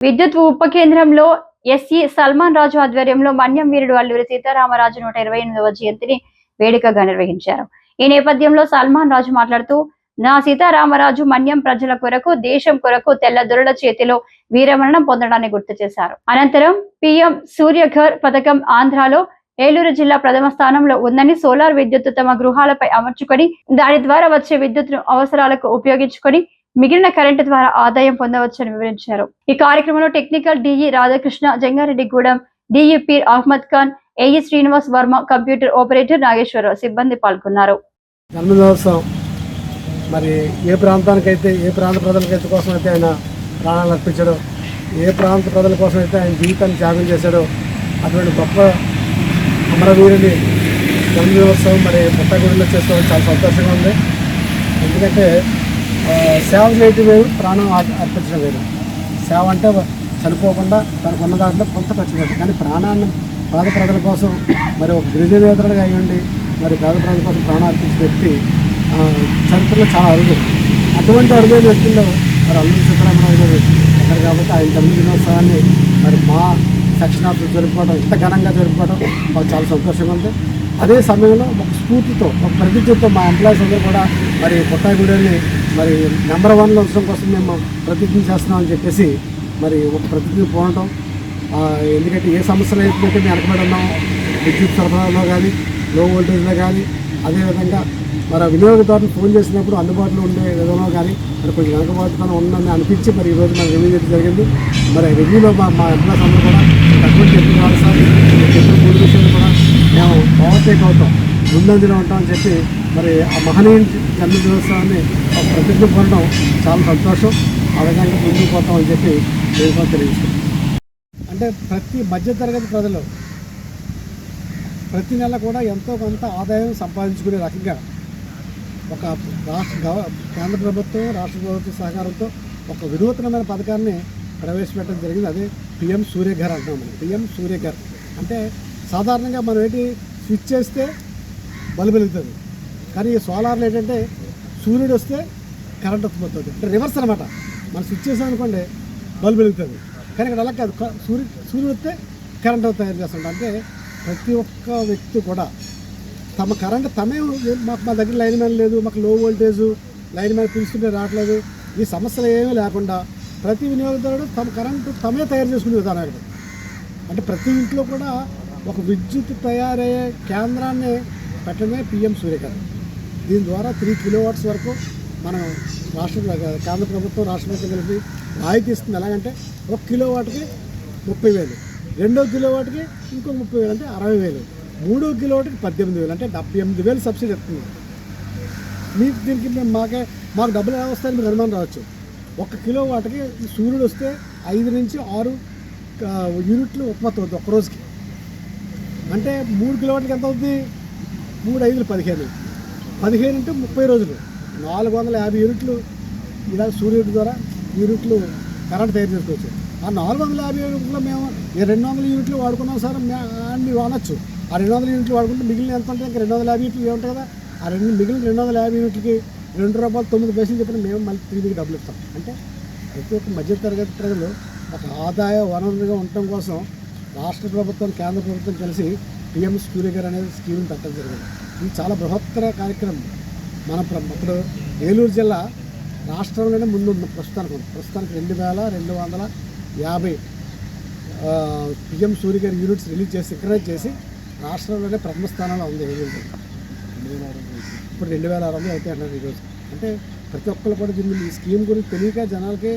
విద్యుత్ ఉప కేంద్రంలో ఎస్ఈ సల్మాన్ రాజు ఆధ్వర్యంలో మన్యం వీరుడు అల్లూరి సీతారామరాజు నూట ఇరవై ఎనిమిదవ జయంతిని వేడుకగా నిర్వహించారు. ఈ నేపథ్యంలో సల్మాన్ రాజు మాట్లాడుతూ నా సీతారామరాజు మన్యం ప్రజల కొరకు దేశం కొరకు తెల్లదొరల చేతిలో వీరమరణం పొందడాన్ని గుర్తు చేశారు. అనంతరం పిఎం సూర్యఘర్ పథకం ఆంధ్రాలో ఏలూరు జిల్లా ప్రథమ స్థానంలో ఉందని సోలార్ విద్యుత్ తమ గృహాలపై అమర్చుకొని దాని ద్వారా వచ్చే విద్యుత్ అవసరాలకు ఉపయోగించుకొని మిగిలిన కరెంటు ద్వారా ఆదాయం పొందవచ్చని వివరించారు. ఈ కార్యక్రమంలో technical DE Radhakrishna Jangareddygudem DE Ahmed Khan AE Srinivas Varma computer operator Nageswararao సిబ్బంది పాల్గొన్నారు. జన్మదినోత్సవం మరి ఏ ప్రాంతానికైతే ఏ ప్రాంత ప్రజలకైతే కోసం అయితే ఆయన ప్రాణాలు అర్పించాడో ఏ ప్రాంత ప్రజల కోసం అయితే ఆయన జీవితాన్ని త్యాగం చేశాడో అటువంటి గొప్ప అమరవీరుని జన్మదినోత్సవం మరి పుట్టగూడిలో చేసుకోవడం చాలా సంతోషంగా ఉంది. ఎందుకంటే సేవ చేయటం వేరు ప్రాణం అర్పించడం వేరు. సేవ అంటే చనిపోకుండా తనకు ఉన్న దాంట్లో కొంత ఖర్చు పెట్టదు కానీ ప్రాణాన్ని పేద ప్రజల కోసం మరి ఒక గిరిజనేతరుడుగా అయ్యండి మరి పేద ప్రజల కోసం ప్రాణం అర్పించి వ్యక్తి చరిత్రలో చాలా అరుదు. అటువంటి అరుదైన వ్యక్తుల్లో మరి అల్లూరి సీతారామరాజు గారు ఉన్నారు కాబట్టి ఆయన జన్మదినోత్సవాన్ని మరి మా సెక్షన్ జరుపుకోవడం ఇంత ఘనంగా జరుపుకోవడం మాకు చాలా సంతోషంగా ఉంది. అదే సమయంలో ఒక స్ఫూర్తితో ఒక ప్రతిజ్ఞతో మా ఎంప్లాయీస్ అందరూ కూడా మరి పుట్టాగూడెని మరి నెంబర్ వన్లో ఉంచడం కోసం మేము ప్రతిజ్ఞ చేస్తున్నామని చెప్పేసి మరి ఒక ప్రతిజ్ఞ పోవడం ఎందుకంటే ఏ సమస్యలు అయితే మేము వెనకబడి ఉన్నామో విద్యుత్ సరఫరాలో కానీ లో వోల్టేజ్లో కానీ అదేవిధంగా మరి ఆ వినియోగదారులు ఫోన్ చేసినప్పుడు అందుబాటులో ఉండే విధంలో కానీ మరి కొంచెం వెనకబాటుతనం ఉందని అనిపించి మరి ఈరోజు మనకు రివ్యూ చేయడం జరిగింది. మరి రివ్యూలో మా మా ఎంప్లాయస్ అందరూ కూడా తక్కువ చెప్పిన కాదు సార్. చెప్పిన మూడు విషయాలు కూడా మేము ఓవర్టేక్ అవుతాం. ముందంజలో ఉంటామని చెప్పి మరి ఆ మహనీయుని జన్మదినోత్సవాన్ని ఒక ప్రతిజ్ఞ పొందడం చాలా సంతోషం. ఆ ముందుకు పోతాం అని చెప్పి నేను కూడా తెలియజేస్తాను అంటే ప్రతి మధ్యతరగతి ప్రజలు ప్రతి నెల కూడా ఎంతో కొంత ఆదాయం సంపాదించుకునే రకంగా ఒక రాష్ట్ర గవ కేంద్ర ప్రభుత్వం రాష్ట్ర ప్రభుత్వం సహకారంతో ఒక వినూతనమైన పథకాన్ని ప్రవేశపెట్టడం జరిగింది. అదే పిఎం సూర్యఘర్ అంటున్నాం మనం. పిఎం సూర్యఘర్. అంటే సాధారణంగా మనం ఏంటి? స్విచ్ చేస్తే బల్బు వెలుగుతుంది. కానీ ఈ సోలార్లు ఏంటంటే సూర్యుడు వస్తే కరెంట్ ఉత్పత్తి అంటే రివర్స్ అనమాట మనం స్విచ్ చేసాం అనుకోండి బల్బు వెలుగుతుంది. కానీ ఇక్కడ అలా కాదు. క- సూర్యు సూర్యుడు వస్తే కరెంట్ తయారు చేస్తుంటారు అంటే ప్రతి ఒక్క వ్యక్తి కూడా తమ కరెంట్ తమే మాకు మా దగ్గర లైన్ మ్యాన్ లేదు మాకు లో వోల్టేజ్ లైన్ మ్యాన్ పిలుస్తుంటే రావట్లేదు. ఈ సమస్యలు ఏమీ లేకుండా ప్రతి వినియోగదారుడు తమ కరెంటు తమే తయారు చేసుకునే విధానం ఇక్కడ అంటే ప్రతి ఇంట్లో కూడా ఒక విద్యుత్ తయారయ్యే కేంద్రాన్ని పెట్టడమే పిఎం సూర్యకర్ దీని ద్వారా త్రీ కిలోవాట్స్ వరకు మనం రాష్ట్ర కేంద్ర ప్రభుత్వం రాష్ట్ర ప్రభుత్వం కలిపి రాయితీ ఇస్తుంది. ఎలాగంటే ఒక కిలో వాట్కి ముప్పై వేలు రెండో కిలో వాటికి ఇంకో ముప్పై వేలు అంటే అరవై వేలు మూడో కిలో వాటికి పద్దెనిమిది వేలు అంటే డెబ్బై ఎనిమిది వేలు సబ్సిడీ ఇస్తుంది మీకు దీనికి మేము మాకే మాకు డబ్బులు ఎలా వస్తాయని మీరు అనుమానం రావచ్చు. ఒక కిలో వాటికి సూర్యుడు వస్తే ఐదు నుంచి ఆరు యూనిట్లు ఉత్పత్తి అవుతుంది ఒక రోజుకి. అంటే మూడు కిలో వాటికి ఎంత అవుతుంది? మూడు ఐదులు పదిహేను. పదిహేను అంటే ముప్పై రోజులు. నాలుగు వందల యాభై యూనిట్లు ఇలా సూర్యుడి ద్వారా యూనిట్లు కరెంట్ తయారు చేసుకోవచ్చు. ఆ నాలుగు వందల యాభై యూనిట్లో మేము రెండు వందల యూనిట్లు వాడుకున్నాం సార్ మే- అని మీరు అనొచ్చు ఆ రెండు వందల యూనిట్లు వాడుకుంటే మిగిలిన ఎంత ఉంటుంది ఇంకా రెండు వందల యాభై యూనిట్లు ఉంటాయి కదా. ఆ రెండు మిగిలిన రెండు వందల యాభై యూనిట్లకి రెండు రూపాయలు తొమ్మిది పైసలు చెప్పిన మేము మళ్ళీ తిరిగి డబ్బులు ఇస్తాం. అంటే ప్రతి ఒక్క మధ్య తరగతి ప్రజలు ఒక ఆదాయ వనరుగా ఉండటం కోసం రాష్ట్ర ప్రభుత్వం కేంద్ర ప్రభుత్వం కలిసి పిఎం సూర్యగర్ అనేది స్కీమ్ పెట్టడం జరిగింది. ఇది చాలా బృహత్తర కార్యక్రమం. మన ఇప్పుడు ఏలూరు జిల్లా రాష్ట్రంలోనే ముందు ప్రస్తుతానికి ప్రస్తుతానికి రెండు వేల రెండు వందల యాభై పిఎం సూర్యగర్ యూనిట్స్ రిలీజ్ చేసి సిక్రైజ్ చేసి రాష్ట్రంలోనే ప్రథమ స్థానంలో ఉంది ఏలూరు జిల్లా. ఇప్పుడు రెండు వేల ఆరు వందలు అవుతాయి అంటారు ఈరోజు అంటే ప్రతి ఒక్కరు కూడా దీన్ని ఈ స్కీమ్ గురించి తెలియక జనాలకి